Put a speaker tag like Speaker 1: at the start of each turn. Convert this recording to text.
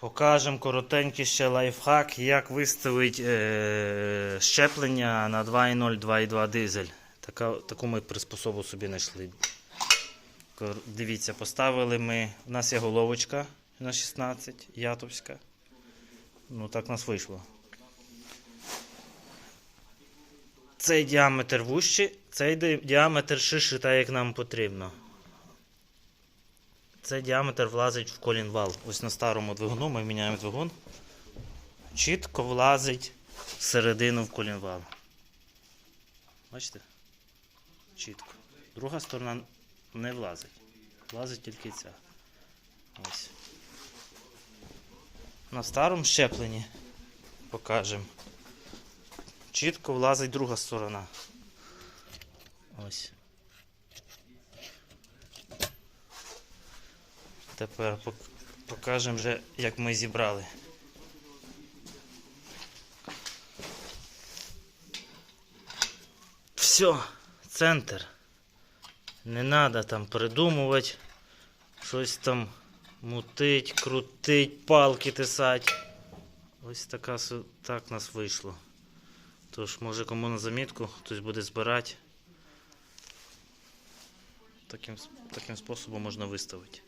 Speaker 1: Покажемо коротенький ще лайфхак, як виставити е, щеплення на 2.0, 2.2 дизель. Така, таку ми приспособу собі знайшли. Дивіться, поставили ми. У нас є головочка на 16, ятовська. Ну так нас вийшло. Цей діаметр вущий, цей діаметр ширший, так як нам потрібно. Цей діаметр влазить в колінвал. Ось на старому двигуну ми міняємо двигун. Чітко влазить всередину в колінвал. Бачите? Чітко. Друга сторона не влазить. Влазить тільки ця. Ось. На старому щепленні покажемо. Чітко влазить друга сторона. Ось. Тепер покажемо вже, як ми зібрали. Все, центр. Не треба там придумувати, щось там мутить, крутить, палки тисать. Ось така, так нас вийшло. Тож, може кому на замітку, хтось буде збирати. Таким, таким способом можна виставити.